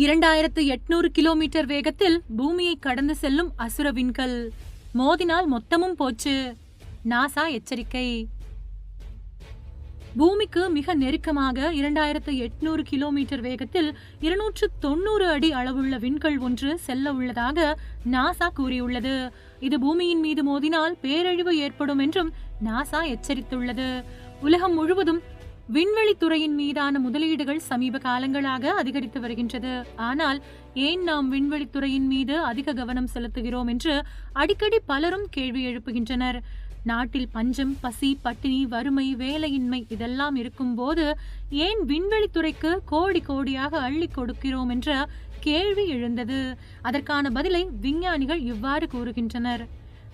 இரண்டாயிரத்து எட்நூறு கிலோமீட்டர் வேகத்தில் பூமியை கடந்து செல்லும் அசுர விண்கல். மோதினால் மொத்தமும் போச்சு. நாசா எச்சரிக்கை. பூமிக்கு மிக நெருக்கமாக இரண்டாயிரத்து எட்நூறு கிலோமீட்டர் வேகத்தில் இருநூற்று தொண்ணூறு அடி அளவுள்ள விண்கல் ஒன்று செல்ல உள்ளதாக நாசா கூறியுள்ளது. இது பூமியின் மீது மோதினால் பேரழிவு ஏற்படும் என்றும் நாசா எச்சரித்துள்ளது. உலகம் முழுவதும் விண்வெளித்துறையின் மீதான முதலீடுகள் சமீப காலங்களாக அதிகரித்து வருகின்றது. ஆனால் ஏன் நாம் விண்வெளித்துறையின் மீது அதிக கவனம் செலுத்துகிறோம் என்று அடிக்கடி பலரும் கேள்வி எழுப்புகின்றனர். நாட்டில் பஞ்சம் பசி பட்டினி வறுமை வேலையின்மை இதெல்லாம் இருக்கும்போது ஏன் விண்வெளித்துறைக்கு கோடி கோடியாக அள்ளி கொடுக்கிறோம் என்ற கேள்வி எழுந்தது. அதற்கான பதிலை விஞ்ஞானிகள் இவ்வாறு கூறுகின்றனர்.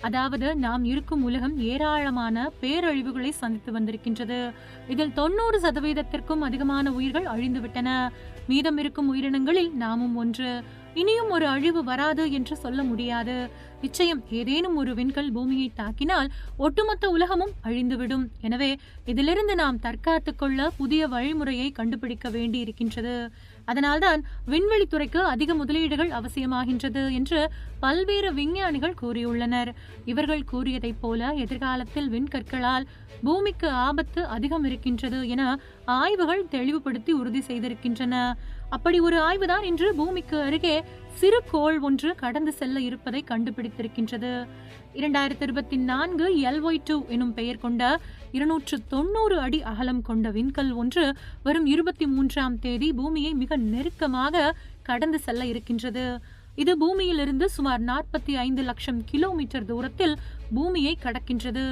அதாவது நாம் இருக்கும் உலகம் ஏராளமான பேரழிவுகளை சந்தித்து வந்திருக்கின்றது. இதில் தொண்ணூறு சதவீதத்திற்கும் அதிகமான உயிர்கள் அழிந்துவிட்டன. மீதம் இருக்கும் உயிரினங்களில் நாமும் ஒன்று. இனியும் ஒரு அழிவு வராது என்று சொல்ல முடியாது. நிச்சயம் ஏதேனும் ஒரு விண்கல் பூமியை தாக்கினால் ஒட்டுமொத்த உலகமும் அழிந்துவிடும். எனவே இதிலிருந்து நாம் தற்காத்துக் கொள்ள புதிய வழிமுறையை கண்டுபிடிக்க வேண்டி இருக்கின்றது அதனால்தான் விண்வெளித்துறைக்கு அதிக முதலீடுகள் அவசியமாகின்றது என்று பல்வேறு விஞ்ஞானிகள் கூறியுள்ளனர். இவர்கள் கூறியதைப் போல எதிர்காலத்தில் விண்கற்களால் பூமிக்கு ஆபத்து அதிகம் இருக்கின்றது என ஆய்வுகள் தெளிவுபடுத்தி உறுதி செய்திருக்கின்றன. அப்படி ஒரு ஆய்வுதான் இன்று பூமிக்கு அருகே சிறு கோள் ஒன்று கடந்து செல்ல இருப்பதை வைத்திருக்கின்றது இரண்டாயிரத்தி இருபத்தி நான்கு எல்ஒய் டூ எனும் பெயர் கொண்ட இருநூற்று தொண்ணூறு அடி அகலம் கொண்ட விண்கல் ஒன்று வரும் இருபத்தி மூன்றாம் தேதி பூமியை மிக நெருக்கமாக கடந்து செல்ல இருக்கின்றது. இது பூமியிலிருந்து சுமார் நாற்பத்தி ஐந்து லட்சம் கிலோமீட்டர் தூரத்தில் பூமியை கடக்கின்றது.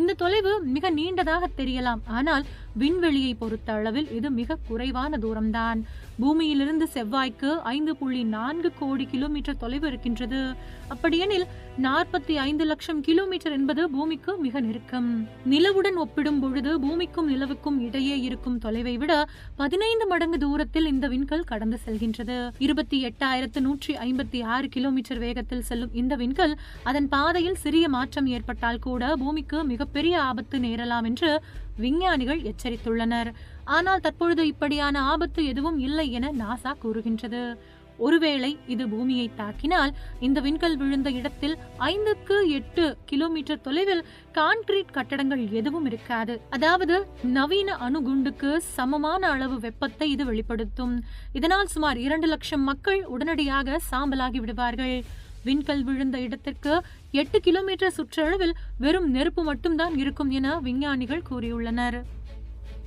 இந்த தொலைவு மிக நீண்டதாக தெரியலாம். ஆனால் விண்வெளியை பொறுத்த அளவில் இது மிக குறைவான தூரம்தான். பூமியிலிருந்து செவ்வாய்க்கு ஐந்து புள்ளி நான்கு கோடி கிலோமீட்டர் தொலைவு இருக்கின்றது. அப்படியெனில் நாற்பத்தி ஐந்து லட்சம் கிலோமீட்டர் என்பது பூமிக்கு மிக நெருக்கம். நிலவுடன் ஒப்பிடும் பொழுது பூமிக்கும் நிலவுக்கும் இடையே இருக்கும் தொலைவை விட பதினைந்து மடங்கு தூரத்தில் இந்த விண்கல் கடந்து செல்கின்றது. இருபத்தி எட்டாயிரத்து நூற்றி ஐம்பத்தி ஆறு கிலோமீட்டர் வேகத்தில் செல்லும் இந்த விண்கல் அதன் பாதையில் சிறிய மாற்றம் ஏற்பட்டால் கூட பூமிக்கு மிகப்பெரிய ஆபத்து நேரலாம் என்று விஞ்ஞானிகள் எச்சரித்துள்ளனர். ஆனால் தற்பொழுது இப்படியான ஆபத்து எதுவும் இல்லை என நாசா கூறுகின்றது. ஒருவேளை இது பூமியை தாக்கினால் இந்த விண்கல் விழுந்த இடத்தில் ஐந்துக்கு எட்டு கிலோமீட்டர் தொலைவில் கான்கிரீட் கட்டடங்கள் எதுவும் இருக்காது. அதாவது நவீன அணுகுண்டுக்கு சமமான அளவு வெப்பத்தை இது வெளிப்படுத்தும். இதனால் சுமார் இரண்டு லட்சம் மக்கள் உடனடியாக சாம்பலாகி விடுவார்கள். விண்கல் விழுந்த இடத்திற்கு எட்டு கிலோமீட்டர் சுற்றளவில் வெறும் நெருப்பு மட்டும்தான் இருக்கும் என விஞ்ஞானிகள் கூறியுள்ளனர்.